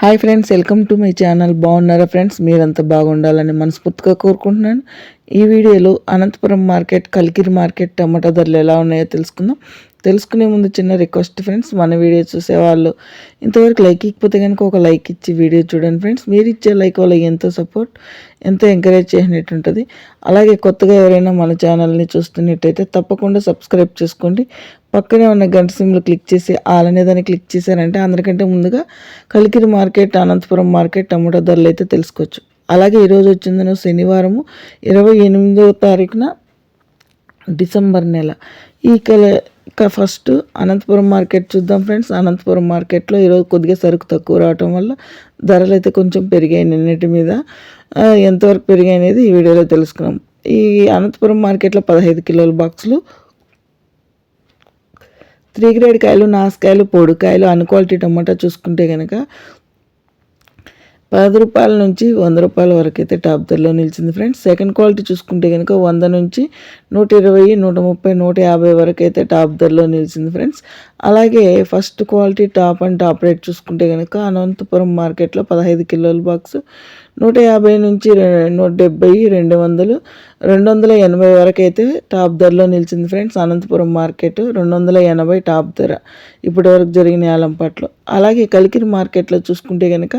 Hi friends welcome to my channel. బాగున్నారా friends? మీరంతా బాగుండాలని మనస్ఫూర్తిగా కోరుకుంటున్నాను. ఈ వీడియోలో Anantapuram market Kalikiri market tomato ధరలు ఎలా ఉన్నాయో తెలుసుకుందాం. తెలుసుకునే ముందు చిన్న రిక్వెస్ట్ ఫ్రెండ్స్ మన వీడియో చూసేవాళ్ళు ఇంతవరకు లైక్ ఇకపోతే కనుక ఒక లైక్ ఇచ్చి వీడియో చూడండి ఫ్రెండ్స్ మీరు ఇచ్చే లైక్ వల్ల ఎంతో సపోర్ట్ ఎంతో ఎంకరేజ్ చేసినట్టు ఉంటుంది. అలాగే కొత్తగా ఎవరైనా మన ఛానల్ని చూస్తున్నట్టయితే తప్పకుండా సబ్స్క్రైబ్ చేసుకోండి. పక్కనే ఉన్న గంట సిమ్లు క్లిక్ చేసి ఆల్ అనే దాన్ని క్లిక్ చేశారంటే అందరికంటే ముందుగా Kalikiri market Anantapuram market tomato ధరలు అయితే తెలుసుకోవచ్చు. అలాగే ఈరోజు వచ్చిందను శనివారము ఇరవై ఎనిమిదవ తారీఖున డిసెంబర్ నెల. ఈ కల ఇక్కడ ఫస్ట్ అనంతపురం మార్కెట్ చూద్దాం ఫ్రెండ్స్. అనంతపురం మార్కెట్లో ఈరోజు కొద్దిగా సరుకు తక్కువ రావటం వల్ల ధరలు అయితే కొంచెం పెరిగాయి నిన్నటి మీద. ఎంతవరకు పెరిగాయి అనేది ఈ వీడియోలో తెలుసుకున్నాం. ఈ అనంతపురం మార్కెట్లో పదహైదు కిలోల బాక్సులు త్రీ గ్రేడ్ కాయలు నాసుకాయలు పొడికాయలు అన్ క్వాలిటీ టమాటా చూసుకుంటే కనుక పది రూపాయల నుంచి వంద రూపాయల వరకు అయితే టాప్ ధరలో నిలిచింది ఫ్రెండ్స్. సెకండ్ క్వాలిటీ చూసుకుంటే కనుక వంద నుంచి నూట ఇరవై నూట ముప్పై నూట యాభై వరకు అయితే టాప్ ధరలో నిలిచింది ఫ్రెండ్స్. అలాగే first quality top and top rate చూసుకుంటే కనుక అనంతపురం మార్కెట్లో పదహైదు కిలోల బాక్స్ నూట యాభై నుంచి నూట డెబ్బై రెండు వందలు రెండు వందల ఎనభై వరకు అయితే టాప్ ధరలో నిలిచింది ఫ్రెండ్స్. అనంతపురం మార్కెట్ రెండు వందల ఎనభై టాప్ ధర ఇప్పటి వరకు జరిగిన యాలంపాట్లో అలాగే కలికిరి మార్కెట్లో చూసుకుంటే కనుక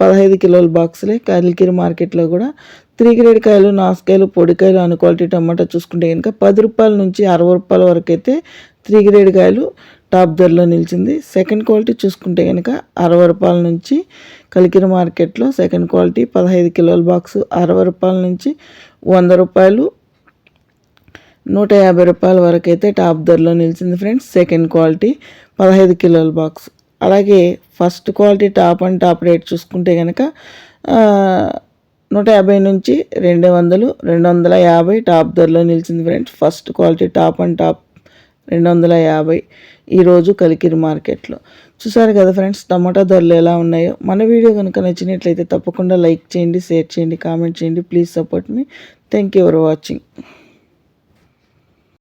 పదహైదు కిలోల బాక్సులే. కలికిరి మార్కెట్లో కూడా త్రీ గ్రేడ్ కాయలు నాసుకాయలు పొడికాయలు అను క్వాలిటీ టమాటా చూసుకుంటే కనుక పది రూపాయల నుంచి అరవై రూపాయల వరకు అయితే త్రీ గ్రేడ్ కాయలు టాప్ ధరలో నిలిచింది. సెకండ్ క్వాలిటీ చూసుకుంటే కనుక అరవై రూపాయల నుంచి కలికిరి మార్కెట్లో సెకండ్ క్వాలిటీ పదహైదు కిలోల బాక్స్ అరవై రూపాయల నుంచి వంద రూపాయలు నూట యాభై రూపాయల వరకు అయితే టాప్ ధరలో నిలిచింది ఫ్రెండ్స్. సెకండ్ క్వాలిటీ పదహైదు కిలోల బాక్స్. అలాగే first quality top and top rate చూసుకుంటే కనుక నూట యాభై నుంచి రెండు వందలు రెండు వందల యాభై టాప్ ధరలో నిలిచింది friends. First quality top and top రెండు వందల యాభై ఈరోజు కలికిరి మార్కెట్లో. చూసారు కదా ఫ్రెండ్స్ టమాటా ధరలు ఎలా ఉన్నాయో? మన వీడియో కనుక నచ్చినట్లయితే తప్పకుండా లైక్ చేయండి షేర్ చేయండి కామెంట్ చేయండి. Please support me. Thank you for watching.